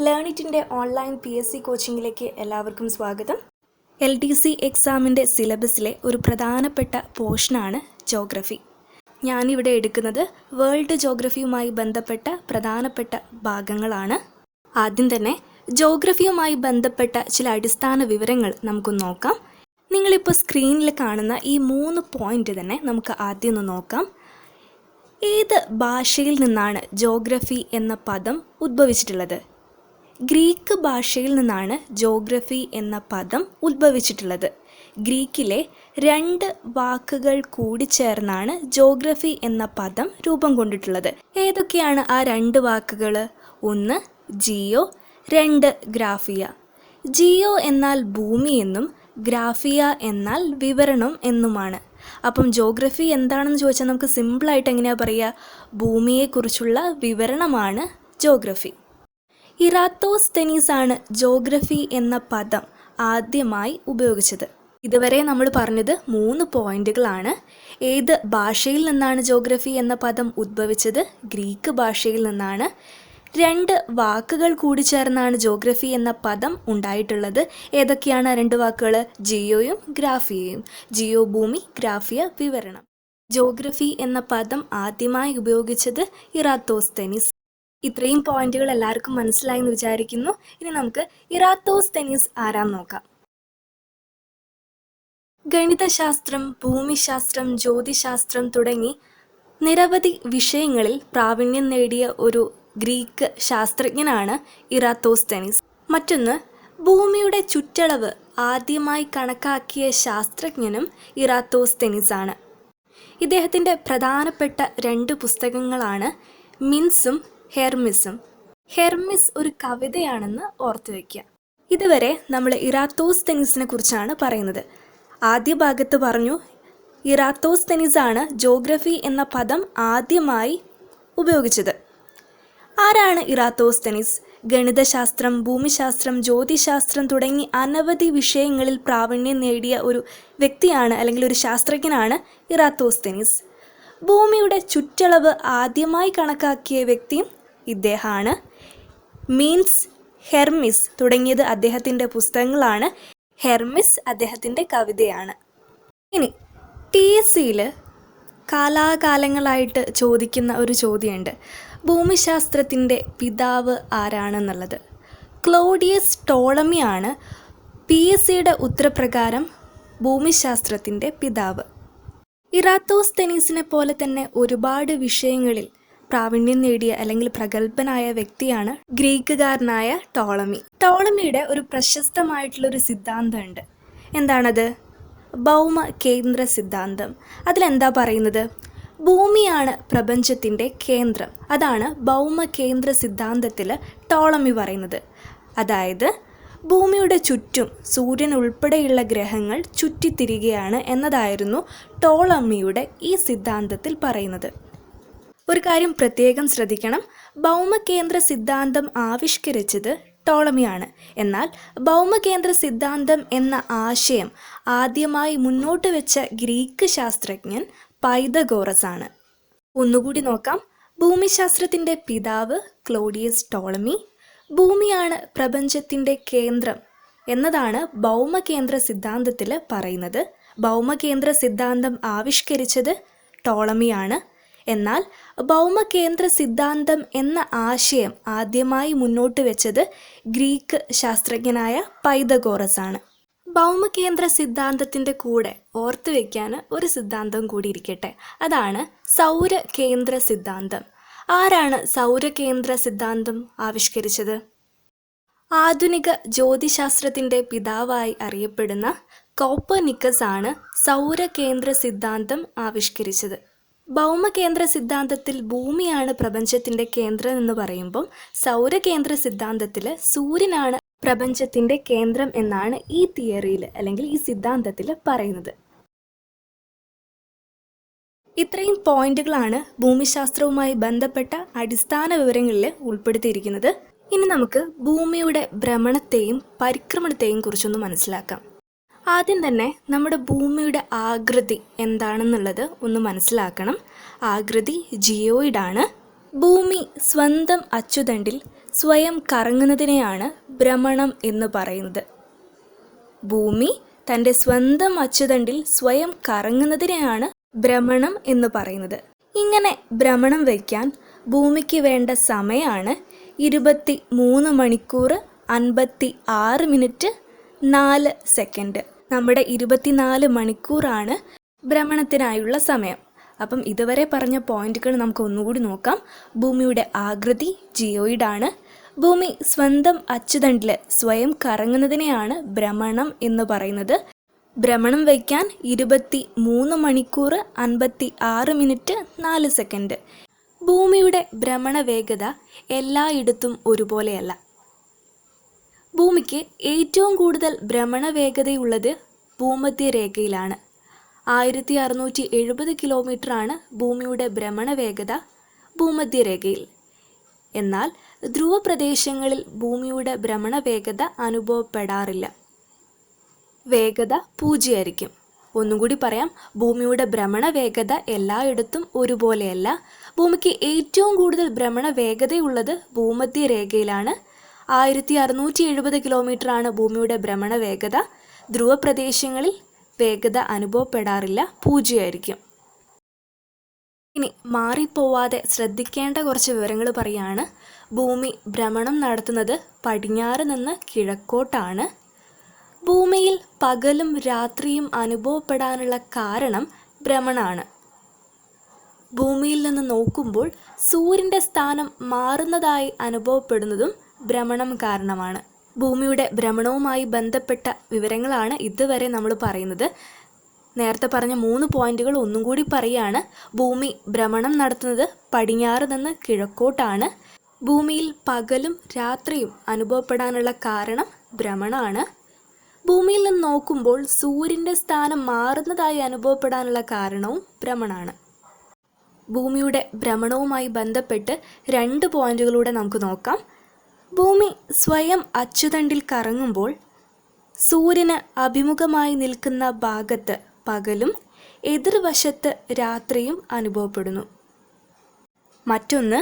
ലേണിറ്റിന്റെ online P S C കോച്ചിങ്ങിലേക്ക് എല്ലാവർക്കും സ്വാഗതം. എൽ ഡി സി എക്സാമിന്റെ സിലബസിലെ ഒരു പ്രധാനപ്പെട്ട പോർഷനാണ് ജോഗ്രഫി. ഞാനിവിടെ എടുക്കുന്നത് വേൾഡ് ജോഗ്രഫിയുമായി ബന്ധപ്പെട്ട പ്രധാനപ്പെട്ട ഭാഗങ്ങളാണ്. ആദ്യം തന്നെ ജോഗ്രഫിയുമായി ബന്ധപ്പെട്ട ചില അടിസ്ഥാന വിവരങ്ങൾ നമുക്ക് നോക്കാം. നിങ്ങളിപ്പോൾ സ്ക്രീനിൽ കാണുന്ന ഈ മൂന്ന് പോയിന്റ് തന്നെ നമുക്ക് ആദ്യം ഒന്ന് നോക്കാം. ഏത് ഭാഷയിൽ നിന്നാണ് ജോഗ്രഫി എന്ന പദം ഉദ്ഭവിച്ചിട്ടുള്ളത്? ഗ്രീക്ക് ഭാഷയിൽ നിന്നാണ് ജോഗ്രഫി എന്ന പദം ഉത്ഭവിച്ചിട്ടുള്ളത്. ഗ്രീക്കിലെ രണ്ട് വാക്കുകൾ കൂടി ചേർന്നാണ് ജോഗ്രഫി എന്ന പദം രൂപം കൊണ്ടിട്ടുള്ളത്. ഏതൊക്കെയാണ് ആ രണ്ട് വാക്കുകൾ? ഒന്ന് ജിയോ രണ്ട് ഗ്രാഫിയ. ജിയോ എന്നാൽ ഭൂമി എന്നും ഗ്രാഫിയ എന്നാൽ വിവരണം എന്നുമാണ്. അപ്പം ജോഗ്രഫി എന്താണെന്ന് ചോദിച്ചാൽ നമുക്ക് സിമ്പിളായിട്ട് എങ്ങനെയാണ് പറയുക? ഭൂമിയെക്കുറിച്ചുള്ള വിവരണമാണ് ജോഗ്രഫി. ഇറാത്തോസ്തെനീസ് ആണ് ജോഗ്രഫി എന്ന പദം ആദ്യമായി ഉപയോഗിച്ചത്. ഇതുവരെ നമ്മൾ പറഞ്ഞത് മൂന്ന് പോയിന്റുകളാണ്. ഏത് ഭാഷയിൽ നിന്നാണ് ജോഗ്രഫി എന്ന പദം ഉദ്ഭവിച്ചത്? ഗ്രീക്ക് ഭാഷയിൽ നിന്നാണ്. രണ്ട് വാക്കുകൾ കൂടി ചേർന്നാണ് ജോഗ്രഫി എന്ന പദം ഉണ്ടായിട്ടുള്ളത്. ഏതൊക്കെയാണ് രണ്ട് വാക്കുകൾ? ജിയോയും ഗ്രാഫിയയും. ജിയോ ഭൂമി ഗ്രാഫിയ വിവരണം. ജോഗ്രഫി എന്ന പദം ആദ്യമായി ഉപയോഗിച്ചത് ഇറാത്തോസ്തെനിസ് ഇത്രയും പോയിന്റുകൾ എല്ലാവർക്കും മനസ്സിലായി എന്ന് വിചാരിക്കുന്നു. ഇനി നമുക്ക് ഇറാത്തോസ്തെനിസ് ആരാന്ന് നോക്കാം. ഗണിതശാസ്ത്രം ഭൂമിശാസ്ത്രം ജ്യോതിശാസ്ത്രം തുടങ്ങി നിരവധി വിഷയങ്ങളിൽ പ്രാവീണ്യം നേടിയ ഒരു ഗ്രീക്ക് ശാസ്ത്രജ്ഞനാണ് ഇറാത്തോസ്തെനിസ് മറ്റൊന്ന് ഭൂമിയുടെ ചുറ്റളവ് ആദ്യമായി കണക്കാക്കിയ ശാസ്ത്രജ്ഞനും ഇറാത്തോസ്തെനിസ് ആണ് ഇദ്ദേഹത്തിന്റെ പ്രധാനപ്പെട്ട രണ്ട് പുസ്തകങ്ങളാണ് മിൻസും ഹെർമിസും. ഹെർമിസ് ഒരു കവിതയാണെന്ന് ഓർത്തു വയ്ക്കുക. ഇതുവരെ നമ്മൾ ഇറാത്തോസ് തെനിസിനെ കുറിച്ചാണ് പറയുന്നത്. ആദ്യ ഭാഗത്ത് പറഞ്ഞു ഇറാത്തോസ്തെനിസ് ആണ് ജോഗ്രഫി എന്ന പദം ആദ്യമായി ഉപയോഗിച്ചത്. ആരാണ് ഇറാത്തോസ് ഇറാത്തോസ്തെനിസ്? ഗണിതശാസ്ത്രം ഭൂമിശാസ്ത്രം ജ്യോതിശാസ്ത്രം തുടങ്ങി അനവധി വിഷയങ്ങളിൽ പ്രാവീണ്യം നേടിയ ഒരു വ്യക്തിയാണ് അല്ലെങ്കിൽ ഒരു ശാസ്ത്രജ്ഞനാണ് ഇറാത്തോസ്തെനിസ്. ഭൂമിയുടെ ചുറ്റളവ് ആദ്യമായി കണക്കാക്കിയ വ്യക്തിയും ഇദ്ദേഹമാണ്. മീൻസ് ഹെർമിസ് തുടങ്ങിയത് അദ്ദേഹത്തിന്റെ പുസ്തകങ്ങളാണ്. ഹെർമിസ് അദ്ദേഹത്തിന്റെ കവിതയാണ്. ഇനി ടി എസ് സിയിൽ കാലാകാലങ്ങളായിട്ട് ചോദിക്കുന്ന ഒരു ചോദ്യമുണ്ട്. ഭൂമിശാസ്ത്രത്തിന്റെ പിതാവ് ആരാണെന്നുള്ളത്? ക്ലോഡിയസ് ടോളമിയാണ് പി എസ് സിയുടെ ഉത്തരപ്രകാരം ഭൂമിശാസ്ത്രത്തിന്റെ പിതാവ്. ഇറാത്തോസ്തെനീസിനെ പോലെ തന്നെ ഒരുപാട് വിഷയങ്ങളിൽ പ്രാവീണ്യം നേടിയ അല്ലെങ്കിൽ പ്രഗത്ഭനായ വ്യക്തിയാണ് ഗ്രീക്കുകാരനായ ടോളമി. ടോളമിയുടെ ഒരു പ്രശസ്തമായിട്ടുള്ള ഒരു സിദ്ധാന്തമുണ്ട്. എന്താണത്? ഭൗമ കേന്ദ്ര സിദ്ധാന്തം. അതിലെന്താ പറയുന്നത്? ഭൂമിയാണ് പ്രപഞ്ചത്തിന്റെ കേന്ദ്രം. അതാണ് ഭൗമ കേന്ദ്ര സിദ്ധാന്തത്തിൽ ടോളമി പറയുന്നത്. അതായത് ഭൂമിയുടെ ചുറ്റും സൂര്യൻ ഉൾപ്പെടെയുള്ള ഗ്രഹങ്ങൾ ചുറ്റിത്തിരികയാണ് എന്നതായിരുന്നു ടോളമിയുടെ ഈ സിദ്ധാന്തത്തിൽ പറയുന്നത്. ഒരു കാര്യം പ്രത്യേകം ശ്രദ്ധിക്കണം. ഭൗമകേന്ദ്ര സിദ്ധാന്തം ആവിഷ്കരിച്ചത് ടോളമിയാണ്. എന്നാൽ ഭൗമകേന്ദ്ര സിദ്ധാന്തം എന്ന ആശയം ആദ്യമായി മുന്നോട്ട് വെച്ച ഗ്രീക്ക് ശാസ്ത്രജ്ഞൻ പൈതഗോറസ് ആണ് ഒന്നുകൂടി നോക്കാം. ഭൂമിശാസ്ത്രത്തിന്റെ പിതാവ് ക്ലോഡിയസ് ടോളമി. ഭൂമിയാണ് പ്രപഞ്ചത്തിന്റെ കേന്ദ്രം എന്നതാണ് ഭൗമകേന്ദ്ര സിദ്ധാന്തത്തിൽ പറയുന്നത്. ഭൗമകേന്ദ്ര സിദ്ധാന്തം ആവിഷ്കരിച്ചത് ടോളമിയാണ്. എന്നാൽ ഭൗമകേന്ദ്ര സിദ്ധാന്തം എന്ന ആശയം ആദ്യമായി മുന്നോട്ട് വെച്ചത് ഗ്രീക്ക് ശാസ്ത്രജ്ഞനായ പൈതഗോറസ് ആണ്. ഭൗമകേന്ദ്ര സിദ്ധാന്തത്തിന്റെ കൂടെ ഓർത്തു വയ്ക്കാൻ ഒരു സിദ്ധാന്തം കൂടി ഇരിക്കട്ടെ. അതാണ് സൗരകേന്ദ്ര സിദ്ധാന്തം. ആരാണ് സൗരകേന്ദ്ര സിദ്ധാന്തം ആവിഷ്കരിച്ചത്? ആധുനിക ജ്യോതിശാസ്ത്രത്തിന്റെ പിതാവായി അറിയപ്പെടുന്ന കോപ്പർനിക്കസ് ആണ് സൗരകേന്ദ്ര സിദ്ധാന്തം ആവിഷ്കരിച്ചത്. ഭൗമകേന്ദ്ര സിദ്ധാന്തത്തിൽ ഭൂമിയാണ് പ്രപഞ്ചത്തിന്റെ കേന്ദ്രം എന്ന് പറയുമ്പം സൗരകേന്ദ്ര സിദ്ധാന്തത്തിൽ സൂര്യനാണ് പ്രപഞ്ചത്തിന്റെ കേന്ദ്രം എന്നാണ് ഈ തിയറിയിൽ അല്ലെങ്കിൽ ഈ സിദ്ധാന്തത്തിൽ പറയുന്നത്. ഇത്രയും പോയിന്റുകളാണ് ഭൂമിശാസ്ത്രവുമായി ബന്ധപ്പെട്ട അടിസ്ഥാന വിവരങ്ങളിൽ ഉൾപ്പെടുത്തിയിരിക്കുന്നത്. ഇനി നമുക്ക് ഭൂമിയുടെ ഭ്രമണത്തെയും പരിക്രമണത്തെയും കുറിച്ചൊന്ന് മനസ്സിലാക്കാം. ആദ്യം തന്നെ നമ്മുടെ ഭൂമിയുടെ ആകൃതി എന്താണെന്നുള്ളത് ഒന്ന് മനസ്സിലാക്കണം. ആകൃതി ജിയോയിഡാണ്. ഭൂമി സ്വന്തം അച്ചുതണ്ടിൽ സ്വയം കറങ്ങുന്നതിനെയാണ് ഭ്രമണം എന്ന് പറയുന്നത്. ഭൂമി തന്റെ സ്വന്തം അച്ചുതണ്ടിൽ സ്വയം കറങ്ങുന്നതിനെയാണ് ഭ്രമണം എന്ന് പറയുന്നത്. ഇങ്ങനെ ഭ്രമണം വയ്ക്കാൻ ഭൂമിക്ക് വേണ്ട സമയമാണ് ഇരുപത്തി മൂന്ന് മണിക്കൂർ അൻപത്തി ആറ് മിനിറ്റ് നാല് സെക്കൻഡ്. നമ്മുടെ ഇരുപത്തിനാല് മണിക്കൂറാണ് ഭ്രമണത്തിനായുള്ള സമയം. അപ്പം ഇതുവരെ പറഞ്ഞ പോയിന്റുകൾ നമുക്ക് ഒന്നുകൂടി നോക്കാം. ഭൂമിയുടെ ആകൃതി ജിയോയിഡാണ്. ഭൂമി സ്വന്തം അച്ചുതണ്ടിൽ സ്വയം കറങ്ങുന്നതിനെയാണ് ഭ്രമണം എന്ന് പറയുന്നത്. ഭ്രമണം വയ്ക്കാൻ ഇരുപത്തി മൂന്ന് മണിക്കൂർ അൻപത്തി ആറ് മിനിറ്റ് നാല് സെക്കൻഡ്. ഭൂമിയുടെ ഭ്രമണ വേഗത എല്ലായിടത്തും ഒരുപോലെയല്ല. ഭൂമിക്ക് ഏറ്റവും കൂടുതൽ ഭ്രമണ വേഗതയുള്ളത് ഭൂമധ്യരേഖയിലാണ് ആയിരത്തി അറുന്നൂറ്റി എഴുപത് കിലോമീറ്ററാണ് ഭൂമിയുടെ ഭ്രമണ വേഗത ഭൂമധ്യരേഖയിൽ എന്നാൽ ധ്രുവപ്രദേശങ്ങളിൽ ഭൂമിയുടെ ഭ്രമണ വേഗത അനുഭവപ്പെടാറില്ല. വേഗത പൂജ്യമായിരിക്കും. ഒന്നുകൂടി പറയാം ഭൂമിയുടെ ഭ്രമണ വേഗത എല്ലായിടത്തും ഒരുപോലെയല്ല. ഭൂമിക്ക് ഏറ്റവും കൂടുതൽ ഭ്രമണ വേഗതയുള്ളത് ഭൂമധ്യരേഖയിലാണ് ആയിരത്തി അറുന്നൂറ്റി എഴുപത് കിലോമീറ്ററാണ് ഭൂമിയുടെ ഭ്രമണ വേഗത ധ്രുവപ്രദേശങ്ങളിൽ വേഗത അനുഭവപ്പെടാറില്ല. പൂജ്യമായിരിക്കും. ഇനി മാറിപ്പോവാതെ ശ്രദ്ധിക്കേണ്ട കുറച്ച് വിവരങ്ങൾ പറയാണ്. ഭൂമി ഭ്രമണം നടത്തുന്നത് പടിഞ്ഞാറ് നിന്ന് കിഴക്കോട്ടാണ്. ഭൂമിയിൽ പകലും രാത്രിയും അനുഭവപ്പെടാനുള്ള കാരണം ഭ്രമണാണ്. ഭൂമിയിൽ നിന്ന് നോക്കുമ്പോൾ സൂര്യന്റെ സ്ഥാനം മാറുന്നതായി അനുഭവപ്പെടുന്നതും ഭ്രമണം കാരണമാണ്. ഭൂമിയുടെ ഭ്രമണവുമായി ബന്ധപ്പെട്ട വിവരങ്ങളാണ് ഇതുവരെ നമ്മൾ പറയുന്നത്. നേരത്തെ പറഞ്ഞ മൂന്ന് പോയിന്റുകൾ ഒന്നും കൂടി പറയുകയാണ് ഭൂമി ഭ്രമണം നടത്തുന്നത് പടിഞ്ഞാറ് നിന്ന് കിഴക്കോട്ടാണ്. ഭൂമിയിൽ പകലും രാത്രിയും അനുഭവപ്പെടാനുള്ള കാരണം ഭ്രമണമാണ് ഭൂമിയിൽ നിന്ന് നോക്കുമ്പോൾ സൂര്യന്റെ സ്ഥാനം മാറുന്നതായി അനുഭവപ്പെടാനുള്ള കാരണവും ഭ്രമണാണ്. ഭൂമിയുടെ ഭ്രമണവുമായി ബന്ധപ്പെട്ട് രണ്ട് പോയിന്റുകളൂടെ നമുക്ക് നോക്കാം. ഭൂമി സ്വയം അച്ചുതണ്ടിൽ കറങ്ങുമ്പോൾ സൂര്യന് അഭിമുഖമായി നിൽക്കുന്ന ഭാഗത്ത് പകലും എതിർവശത്ത് രാത്രിയും അനുഭവപ്പെടുന്നു. മറ്റൊന്ന്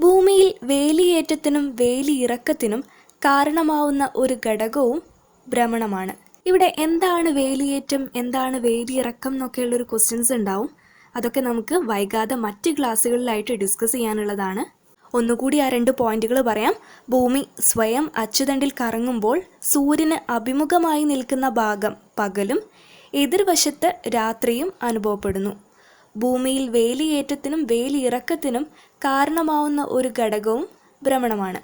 ഭൂമിയിൽ വേലിയേറ്റത്തിനും വേലിയിറക്കത്തിനും കാരണമാവുന്ന ഒരു ഘടകവും ഭ്രമണമാണ്. ഇവിടെ എന്താണ് വേലിയേറ്റം എന്താണ് വേലിയിറക്കം എന്നൊക്കെയുള്ളൊരു ക്വസ്റ്റ്യൻസ് ഉണ്ടാവും. അതൊക്കെ നമുക്ക് വൈകാതെ മറ്റ് ക്ലാസ്സുകളിലായിട്ട് ഡിസ്കസ് ചെയ്യാനുള്ളതാണ്. ഒന്നുകൂടി ആ രണ്ട് പോയിന്റുകൾ പറയാം. ഭൂമി സ്വയം അച്ചുതണ്ടിൽ കറങ്ങുമ്പോൾ സൂര്യന് അഭിമുഖമായി നിൽക്കുന്ന ഭാഗം പകലും എതിർവശത്ത് രാത്രിയും അനുഭവപ്പെടുന്നു. ഭൂമിയിൽ വേലിയേറ്റത്തിനും വേലിയിറക്കത്തിനും കാരണമാവുന്ന ഒരു ഘടകവും ഭ്രമണമാണ്.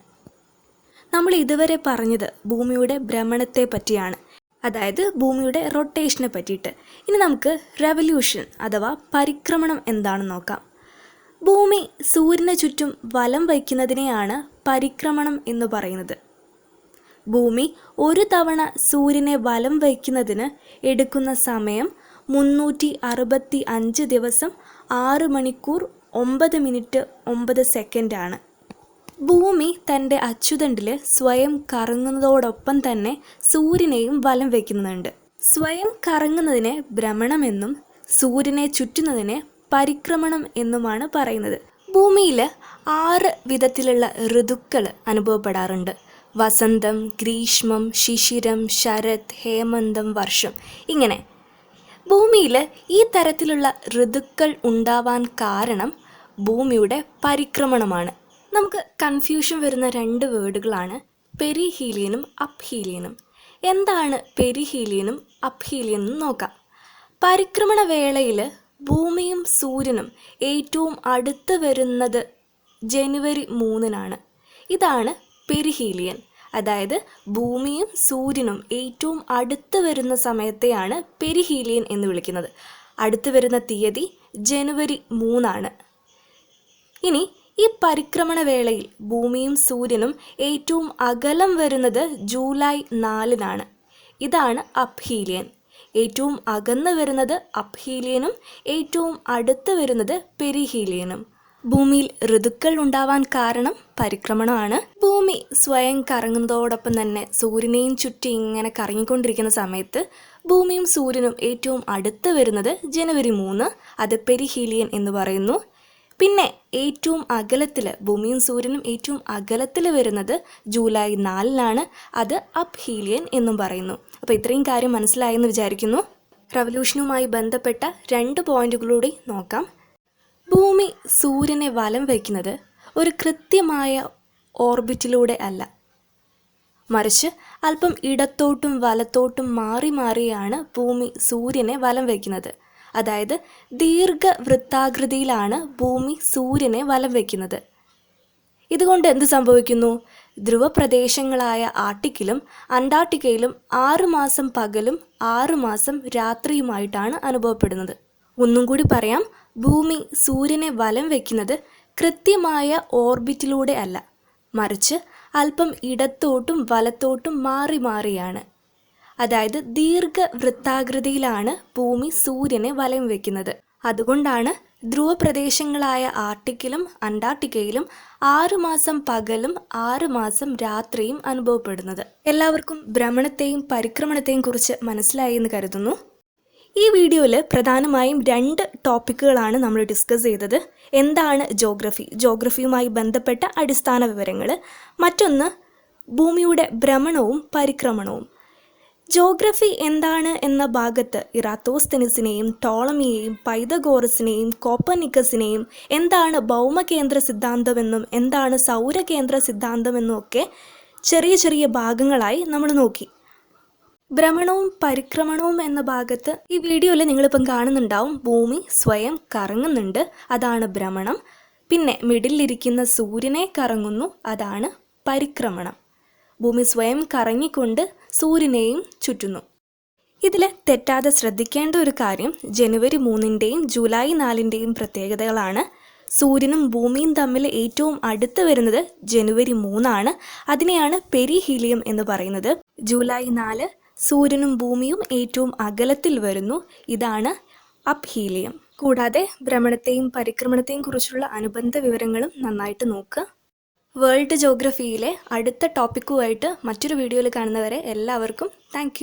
നമ്മൾ ഇതുവരെ പറഞ്ഞത് ഭൂമിയുടെ ഭ്രമണത്തെ പറ്റിയാണ്. അതായത് ഭൂമിയുടെ റൊട്ടേഷനെ പറ്റിയിട്ട്. ഇനി നമുക്ക് റെവല്യൂഷൻ അഥവാ പരിക്രമണം എന്താണെന്ന് നോക്കാം. ഭൂമി സൂര്യന് ചുറ്റും വലം വയ്ക്കുന്നതിനെയാണ് പരിക്രമണം എന്ന് പറയുന്നത്. ഭൂമി ഒരു തവണ സൂര്യനെ വലം വയ്ക്കുന്നതിന് എടുക്കുന്ന സമയം മുന്നൂറ്റി അറുപത്തി അഞ്ച് ദിവസം ആറ് മണിക്കൂർ ഒമ്പത് മിനിറ്റ് ഒമ്പത് സെക്കൻഡാണ് ഭൂമി തന്റെ അച്യുതണ്ടിൽ സ്വയം കറങ്ങുന്നതോടൊപ്പം തന്നെ സൂര്യനെയും വലം വയ്ക്കുന്നുണ്ട്. സ്വയം കറങ്ങുന്നതിനെ ഭ്രമണമെന്നും സൂര്യനെ ചുറ്റുന്നതിനെ പരിക്രമണം എന്നുമാണ് പറയുന്നത്. ഭൂമിയിൽ ആറ് വിധത്തിലുള്ള ഋതുക്കൾ അനുഭവപ്പെടാറുണ്ട്. വസന്തം ഗ്രീഷ്മം ശിശിരം ശരത് ഹേമന്തം വർഷം ഇങ്ങനെ. ഭൂമിയിൽ ഈ തരത്തിലുള്ള ഋതുക്കൾ ഉണ്ടാവാൻ കാരണം ഭൂമിയുടെ പരിക്രമണമാണ്. നമുക്ക് കൺഫ്യൂഷൻ വരുന്ന രണ്ട് വേർഡുകളാണ് പെരിഹീലിയനും അപ്ഹീലിയനും. എന്താണ് പെരിഹീലിയനും അപ്ഹീലിയനും നോക്കാം. പരിക്രമണ വേളയിൽ ഭൂമിയും സൂര്യനും ഏറ്റവും അടുത്ത് വരുന്നത് ജനുവരി മൂന്നിനാണ്. ഇതാണ് പെരിഹീലിയൻ. അതായത് ഭൂമിയും സൂര്യനും ഏറ്റവും അടുത്ത് വരുന്ന സമയത്തെയാണ് പെരിഹീലിയൻ എന്ന് വിളിക്കുന്നത്. അടുത്ത് വരുന്ന തീയതി ജനുവരി മൂന്നാണ്. ഇനി ഈ പരിക്രമണ വേളയിൽ ഭൂമിയും സൂര്യനും ഏറ്റവും അകലം വരുന്നത് ജൂലൈ നാലിനാണ്. ഇതാണ് അപ്ഹീലിയൻ ഏറ്റവും അകന്ന് വരുന്നത് അപ്ഹീലിയനും ഏറ്റവും അടുത്ത് വരുന്നത് പെരിഹീലിയനും. ഭൂമിയിൽ ഋതുക്കൾ ഉണ്ടാവാൻ കാരണം പരിക്രമണമാണ്. ഭൂമി സ്വയം കറങ്ങുന്നതോടൊപ്പം തന്നെ സൂര്യനെയും ചുറ്റി ഇങ്ങനെ കറങ്ങിക്കൊണ്ടിരിക്കുന്ന സമയത്ത് ഭൂമിയും സൂര്യനും ഏറ്റവും അടുത്ത് വരുന്നത് ജനുവരി മൂന്ന് അത് പെരിഹീലിയൻ എന്ന് പറയുന്നു. പിന്നെ ഏറ്റവും അകലത്തിൽ ഭൂമിയും സൂര്യനും ഏറ്റവും അകലത്തിൽ വരുന്നത് ജൂലൈ നാലിനാണ്. അത് അപ് ഹീലിയൻ എന്നും പറയുന്നു. അപ്പോൾ ഇത്രയും കാര്യം മനസ്സിലായെന്ന് വിചാരിക്കുന്നു. റവല്യൂഷനുമായി ബന്ധപ്പെട്ട രണ്ട് പോയിന്റുകളൂടി നോക്കാം. ഭൂമി സൂര്യനെ വലം വയ്ക്കുന്നത് ഒരു കൃത്യമായ ഓർബിറ്റിലൂടെ അല്ല. മറിച്ച് അല്പം ഇടത്തോട്ടും വലത്തോട്ടും മാറി മാറിയാണ് ഭൂമി സൂര്യനെ വലം വയ്ക്കുന്നത്. അതായത് ദീർഘവൃത്താകൃതിയിലാണ് ഭൂമി സൂര്യനെ വലം വയ്ക്കുന്നത് ഇതുകൊണ്ട് എന്ത് സംഭവിക്കുന്നു? ധ്രുവപ്രദേശങ്ങളായ ആർട്ടിക്കിലും അന്റാർട്ടിക്കയിലും ആറുമാസം പകലും ആറുമാസം രാത്രിയുമായിട്ടാണ് അനുഭവപ്പെടുന്നത്. ഒന്നും കൂടി പറയാം ഭൂമി സൂര്യനെ വലം വയ്ക്കുന്നത് കൃത്യമായ ഓർബിറ്റിലൂടെ അല്ല മറിച്ച് അല്പം ഇടത്തോട്ടും വലത്തോട്ടും മാറി മാറിയാണ്. അതായത് ദീർഘവൃത്താകൃതിയിലാണ് ഭൂമി സൂര്യനെ വലയം വയ്ക്കുന്നത് അതുകൊണ്ടാണ് ധ്രുവപ്രദേശങ്ങളായ ആർട്ടിക്കിലും അന്റാർട്ടിക്കയിലും ആറ് മാസം പകലും ആറ് മാസം രാത്രിയും അനുഭവപ്പെടുന്നത്. എല്ലാവർക്കും ഭ്രമണത്തെയും പരിക്രമണത്തെയും കുറിച്ച് മനസ്സിലായി എന്ന് കരുതുന്നു. ഈ വീഡിയോയിൽ പ്രധാനമായും രണ്ട് ടോപ്പിക്കുകളാണ് നമ്മൾ ഡിസ്കസ് ചെയ്തത്. എന്താണ് ജോഗ്രഫി? ജോഗ്രഫിയുമായി ബന്ധപ്പെട്ട അടിസ്ഥാന വിവരങ്ങൾ മറ്റൊന്ന് ഭൂമിയുടെ ഭ്രമണവും പരിക്രമണവും. ജോഗ്രഫി എന്താണ് എന്ന ഭാഗത്ത് ഇറാത്തോസ്തനിസിനെയും ടോളമിയെയും പൈതഗോറസിനെയും കോപ്പനിക്കസിനെയും എന്താണ് ഭൗമകേന്ദ്ര സിദ്ധാന്തമെന്നും എന്താണ് സൗരകേന്ദ്ര സിദ്ധാന്തമെന്നും ഒക്കെ ചെറിയ ചെറിയ ഭാഗങ്ങളായി നമ്മൾ നോക്കി. ഭ്രമണവും പരിക്രമണവും എന്ന ഭാഗത്ത് ഈ വീഡിയോയിൽ നിങ്ങളിപ്പം കാണുന്നുണ്ടാവും. ഭൂമി സ്വയം കറങ്ങുന്നുണ്ട്. അതാണ് ഭ്രമണം. പിന്നെ മിഡിലിരിക്കുന്ന സൂര്യനെ കറങ്ങുന്നു. അതാണ് പരിക്രമണം. ഭൂമി സ്വയം കറങ്ങിക്കൊണ്ട് സൂര്യനെയും ചുറ്റുന്നു. ഇതിൽ തെറ്റാതെ ശ്രദ്ധിക്കേണ്ട ഒരു കാര്യം ജനുവരി മൂന്നിന്റെയും ജൂലൈ നാലിന്റെയും പ്രത്യേകതകളാണ്. സൂര്യനും ഭൂമിയും തമ്മിൽ ഏറ്റവും അടുത്ത് വരുന്നത് ജനുവരി മൂന്നാണ്. അതിനെയാണ് പെരിഹീലിയം എന്ന് പറയുന്നത്. ജൂലൈ നാല് സൂര്യനും ഭൂമിയും ഏറ്റവും അകലത്തിൽ വരുന്നു. ഇതാണ് അപ് ഹീലിയം കൂടാതെ ഭ്രമണത്തെയും പരിക്രമണത്തെയും കുറിച്ചുള്ള അനുബന്ധ വിവരങ്ങളും നന്നായിട്ട് നോക്കുക. വേൾഡ് ജോഗ്രഫിയിലെ അടുത്ത ടോപ്പിക്കുമായിട്ട് മറ്റൊരു വീഡിയോയിൽ കാണുന്നവരെ എല്ലാവർക്കും താങ്ക്